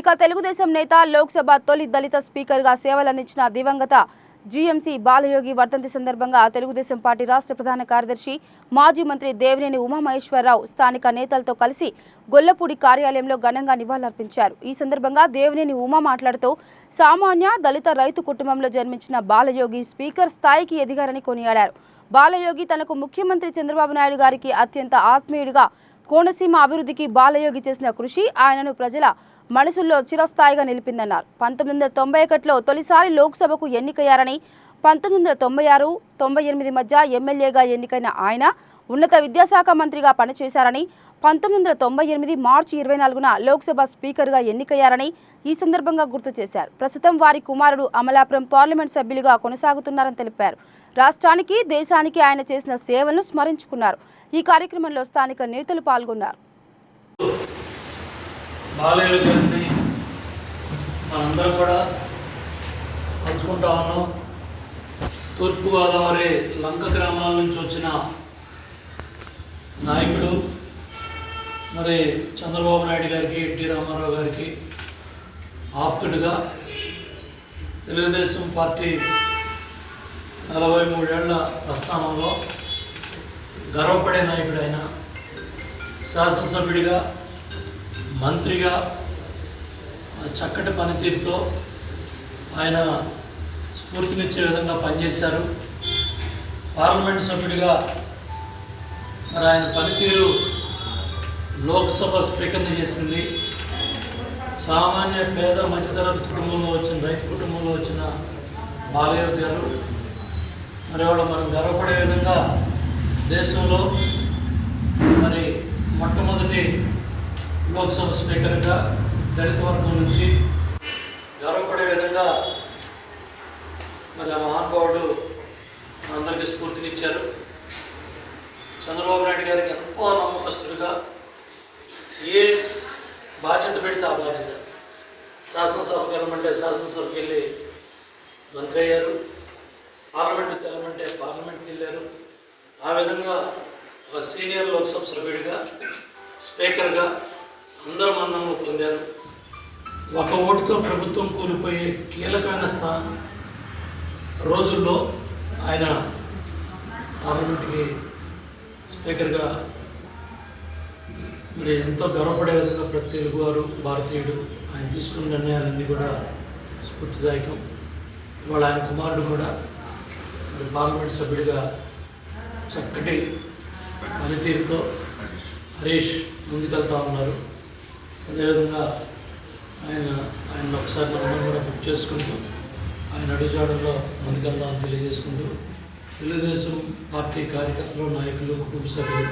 ఇక తెలుగుదేశం నేత లోక్సభ తొలి దళిత స్పీకర్గా సేవలందించిన దివంగత జీఎంసీ బాలయోగి వర్ధంతి సందర్భంగా తెలుగుదేశం పార్టీ రాష్ట్ర ప్రధాన కార్యదర్శి మాజీ మంత్రి దేవినేని ఉమామహేశ్వరరావు స్థానిక నేతలతో కలిసి గొల్లపూడి కార్యాలయంలో ఘనంగా నివాళులర్పించారు. ఈ సందర్భంగా దేవినేని ఉమా మాట్లాడుతూ సామాన్య దళిత రైతు కుటుంబంలో జన్మించిన బాలయోగి స్పీకర్ స్థాయికి ఎదిగారని కొనియాడారు. బాలయోగి తనకు ముఖ్యమంత్రి చంద్రబాబు నాయుడు గారికి అత్యంత ఆత్మీయుడిగా కోనసీమ అభివృద్ధికి బాలయోగి చేసిన కృషి ఆయనను ప్రజల మనసుల్లో చిరస్థాయిగా నిలిపిందన్నారు. పంతొమ్మిది వందల తొంభై ఒకటిలో తొలిసారి లోక్సభకు ఎన్నికయ్యారని పంతొమ్మిది వందల తొంభై ఆరు తొంభై ఎనిమిది మధ్య ఎమ్మెల్యేగా ఎన్నికైన ఆయన ఉన్నత విద్యాశాఖ మంత్రిగా పనిచేశారని పంతొమ్మిది వందల తొంభై ఎనిమిది మార్చి ఇరవై నాలుగున లోక్సభ స్పీకర్గా ఎన్నికయ్యారని ఈ సందర్భంగా గుర్తు చేశారు. ప్రస్తుతం వారి కుమారుడు అమలాపురం పార్లమెంట్ సభ్యులుగా కొనసాగుతున్నారని తెలిపారు. రాష్ట్రానికి దేశానికి ఆయన చేసిన సేవలను స్మరించుకున్నారు. ఈ కార్యక్రమంలో స్థానిక నేతలు పాల్గొన్నారు. బాలయ్య గారిని మనందరం కూడా పంచుకుంటా ఉన్నాం. తూర్పుగోదావరి లంక గ్రామాల నుంచి వచ్చిన నాయకుడు మరి చంద్రబాబు నాయుడు గారికి ఎన్టీ రామారావు గారికి ఆప్తుడిగా తెలుగుదేశం పార్టీ నలభై మూడేళ్ళ ప్రస్థానంలో గర్వపడే నాయకుడైన శాసనసభ్యుడిగా మంత్రిగా చక్కటి పనితీరుతో ఆయన స్ఫూర్తినిచ్చే విధంగా పనిచేశారు. పార్లమెంట్ సభ్యుడిగా మరి ఆయన పనితీరు లోక్సభ స్పీకర్ని చేసింది. సామాన్య పేద మధ్యతరగతి కుటుంబంలో వచ్చిన రైతు కుటుంబంలో వచ్చిన బాలయ్య గారు మరి వాళ్ళు మనం గర్వపడే విధంగా దేశంలో మరి మొట్టమొదటి లోక్సభ స్పీకర్గా దళిత వర్గం నుంచి గర్వపడే విధంగా మరి ఆ మహానుభావుడు అందరికీ స్ఫూర్తినిచ్చారు. చంద్రబాబు నాయుడు గారికి ఎంతో నమ్మకస్తుడిగా ఏ బాధ్యత పెడితే ఆ బాధ్యత. శాసనసభ కలమంటే శాసనసభకి వెళ్ళి మంత్రి అయ్యారు. పార్లమెంట్కి కలమంటే పార్లమెంట్కి వెళ్ళారు. ఆ విధంగా ఒక సీనియర్ లోక్సభ సభ్యుడిగా స్పీకర్గా అందరూ పొందారు. ఒక ఓటుతో ప్రభుత్వం కూలిపోయే కీలకమైన స్థానం రోజుల్లో ఆయన పార్లమెంట్కి స్పీకర్గా మరి ఎంతో గర్వపడే విధంగా ప్రతి తెలుగువారు భారతీయుడు ఆయన తీసుకున్న నిర్ణయాలన్నీ కూడా స్ఫూర్తిదాయకం. ఇవాళ ఆయన కుమారుడు కూడా మరి పార్లమెంట్ సభ్యుడిగా చక్కటి పనితీరుతో హరీష్ ముందుకెళ్తా ఉన్నారు. అదేవిధంగా ఆయన ఆయన ఒకసారి మనం కూడా బుక్ చేసుకుంటూ ఆయన అడుగుజాడల్లో ముందుకెళ్దామని తెలియజేసుకుంటూ తెలుగుదేశం పార్టీ కార్యకర్తలు నాయకులు కుటుంబ సభ్యులు